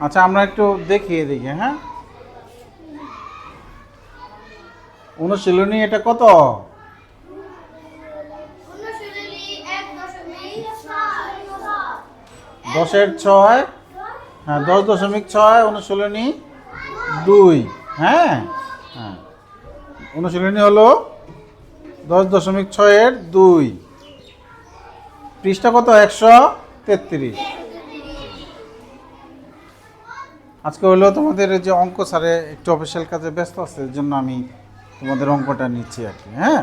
আচ্ছা আমরা একটু দেখিয়ে দেখি হ্যাঁ? অনুশীলনী এটা কত? দশের ছয় হ্যাঁ দশ দশমিক ছয়, অনুশীলনী দুই হ্যাঁ? হ্যাঁ। অনুশীলনী হলো দশ দশমিক ছয়ের দুই। পৃষ্ঠা কত? একশো তেত্রিশ। আজকে হলো তোমাদের যে অঙ্ক স্যারে একটু অফিসিয়াল কাজে ব্যস্ত আছে এর জন্য আমি তোমাদের অঙ্কটা নিচ্ছি আর কি হ্যাঁ?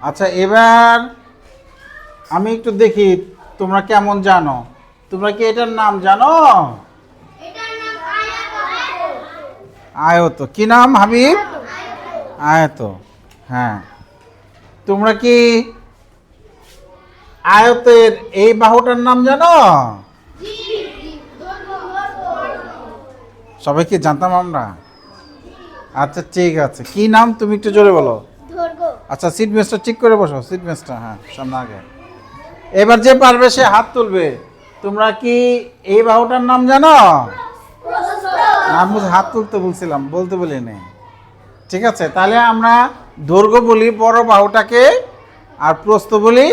আচ্ছা এবার আমি একটু দেখি তোমরা কেমন জানো। তোমরা কি এটার নাম জানো? আয়ত। কি নাম হাবিব? আয়ত। হ্যাঁ। তোমরা কি আয়তের এই বাহুটার নাম জানো? সবাই কি জানতাম আমরা? আচ্ছা ঠিক আছে। কি নাম তুমি একটু জোরে বলো? আচ্ছা সিট বেঞ্চটা ঠিক করে বসো সিট বেঞ্চটা হ্যাঁ সামনে আগে। এবার যে পারবে সে হাত তুলবে। তোমরা কি এই বাহুটার নাম জানো? নাম বুঝে হাত তুলতে বলছিলাম বলতে বলি নেই ঠিক আছে তাহলে আমরা দৈর্ঘ্য বলি বড় বাহুটাকে আর প্রস্থ বলি।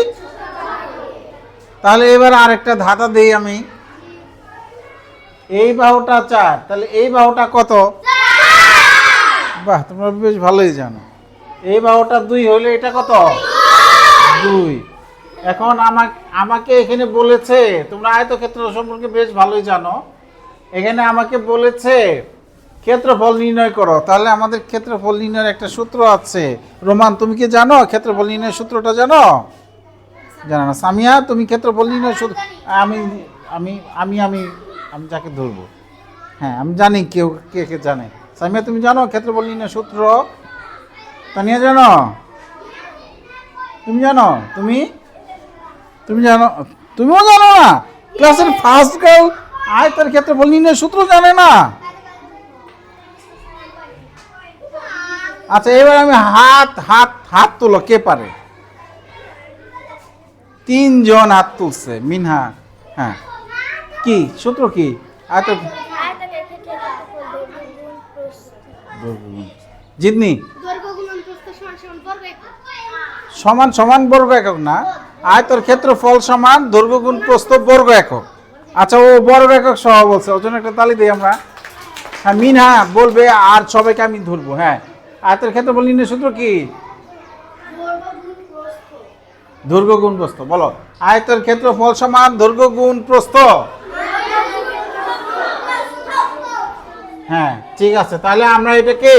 তাহলে এবার আরেকটা ধাতা দিই আমি। এই বাহুটা চার তাহলে এই বাহুটা কত? বাহ তোমরা বেশ ভালোই জানো। এই বাহুটা দুই হলে এটা কত? দুই। এখন আমাকে আমাকে এখানে বলেছে তোমরা আয়তক্ষেত্র সম্পর্কে বেশ ভালোই জানো। এখানে আমাকে বলেছে ক্ষেত্রফল নির্ণয় করো। তাহলে আমাদের ক্ষেত্রফল নির্ণয়ের একটা সূত্র আছে। রোমান তুমি কি জানো ক্ষেত্রফল নির্ণয়ের সূত্রটা জানো? জানো না। সামিয়া তুমি ক্ষেত্রফল নির্ণয়ের সূত্র আমি আমি আমি আমি আমি যাকে ধরবো। হ্যাঁ আমি জানি কেউ কে কে জানে। সামিয়া, তুমি জানো ক্ষেত্রফল না সূত্র? তানিয়া, জানো? তুমি জানো? তুমি? তুমি জানো? তুমিও জানো না? ক্লাসের ফার্স্ট গার্ল ক্ষেত্রে ক্ষেত্রফল না সূত্র জানে না। আচ্ছা এবার আমি হাত হাত হাত তোলো, কে পারে? তিনজন হাত তুলছে, মিনহা। হ্যাঁ। কি? সূত্র কি? আয়ত জিতনি? সমান সমান বর্গ একক না। আয়তর ক্ষেত্রফল সমান দৈর্ঘ্য গুণ প্রস্থ বর্গ একক। আচ্ছা ও বর্গ একক সহ বলছে, ওর জন্য একটা তালি দিই আমরা। হ্যাঁ মিন হ্যাঁ বলবে, আর সবাইকে আমি ধরবো হ্যাঁ। আয়তের ক্ষেত্রফল নির্ণয় সূত্র কি? দৈর্ঘ্য গুণ প্রস্থ বলো। আয়তের ক্ষেত্রফল সমান দৈর্ঘ্য গুণ প্রস্থ হ্যাঁ ঠিক আছে। তাহলে আমরা এটাকে,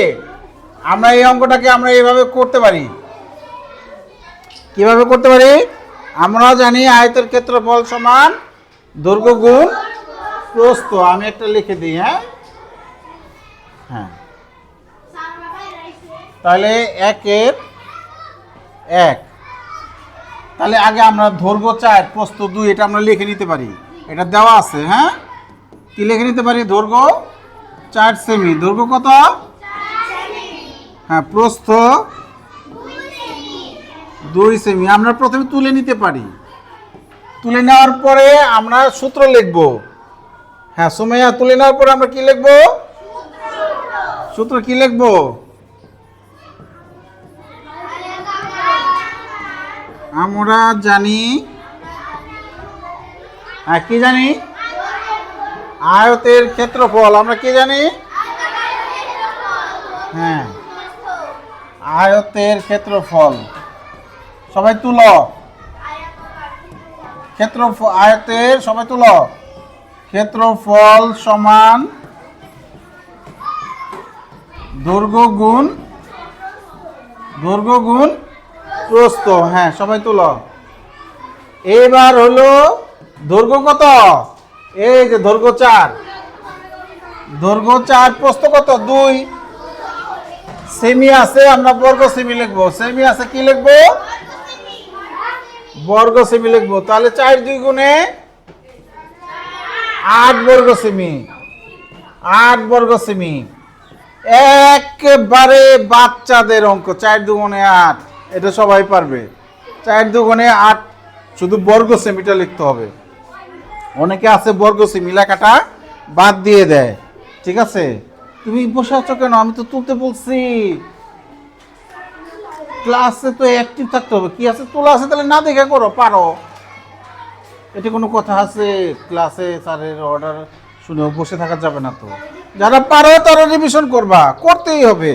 আমরা এই অঙ্কটাকে আমরা এইভাবে করতে পারি। কীভাবে করতে পারি? আমরা জানি আয়তের ক্ষেত্রফল সমান দৈর্ঘ্য গুণ প্রস্থ আমি একটা লিখে দিই হ্যাঁ? হ্যাঁ। তাহলে একের এক তাহলে আগে আমরা দৈর্ঘ্য চার প্রস্থ দুই, এটা আমরা লিখে নিতে পারি। এটা দেওয়া আছে হ্যাঁ? কি লিখে নিতে পারি? দৈর্ঘ্য চার সেমি দৈর্ঘ্য কত? হ্যাঁ প্রস্থ দুই সেমি আমরা প্রথমে তুলে নিতে পারি। তুলে নেওয়ার পরে আমরা সূত্র লিখব। হ্যাঁ সুমাইয়া, তুলে নেওয়ার পরে আমরা কি লিখব? সূত্র কি লিখব? আমরা জানি হ্যাঁ কি জানি? আয়তের ক্ষেত্রফল, আমরা কি জানি? হ্যাঁ আয়তের ক্ষেত্রফল। সবাই তুল। ক্ষেত্র আয়তের, সবাই তুল। ক্ষেত্রফল সমান দৈর্ঘ্য গুণ দৈর্ঘ্য গুণ প্রস্থ হ্যাঁ সবাই তুল। এবার হলো দৈর্ঘ্য কত? এই যে দৈর্ঘ্য চার। দৈর্ঘ্য চার, প্রস্থ কত? দুই। সেমি আছে আমরা বর্গ সেমি লিখব। সেমি আছে কি লিখব? বর্গ সেমি লিখব। তাহলে চার দুই গুণে আট বর্গ সেমি। আট বর্গ সেমি। একেবারে বাচ্চাদের অঙ্ক, চার দুগুণে আট। এটা সবাই পারবে। চার দুগুণে আট, শুধু বর্গ সেমিটা লিখতে হবে। অনেকে আছে বর্গ মিলা লেখাটা বাদ দিয়ে দেয়। ঠিক আছে? তুমি বসে আছো কেন? আমি তো তুলতে বলছি। ক্লাসে তো অ্যাক্টিভ থাকতে হবে। কি আছে? তোলা আছে? তাহলে না দেখে করো, পারো। এটা কোনো কথা আছে? ক্লাসে স্যারের অর্ডার শুনেও বসে থাকা যাবে না তো। যারা পারো, তারা রিভিশন করবা। করতেই হবে।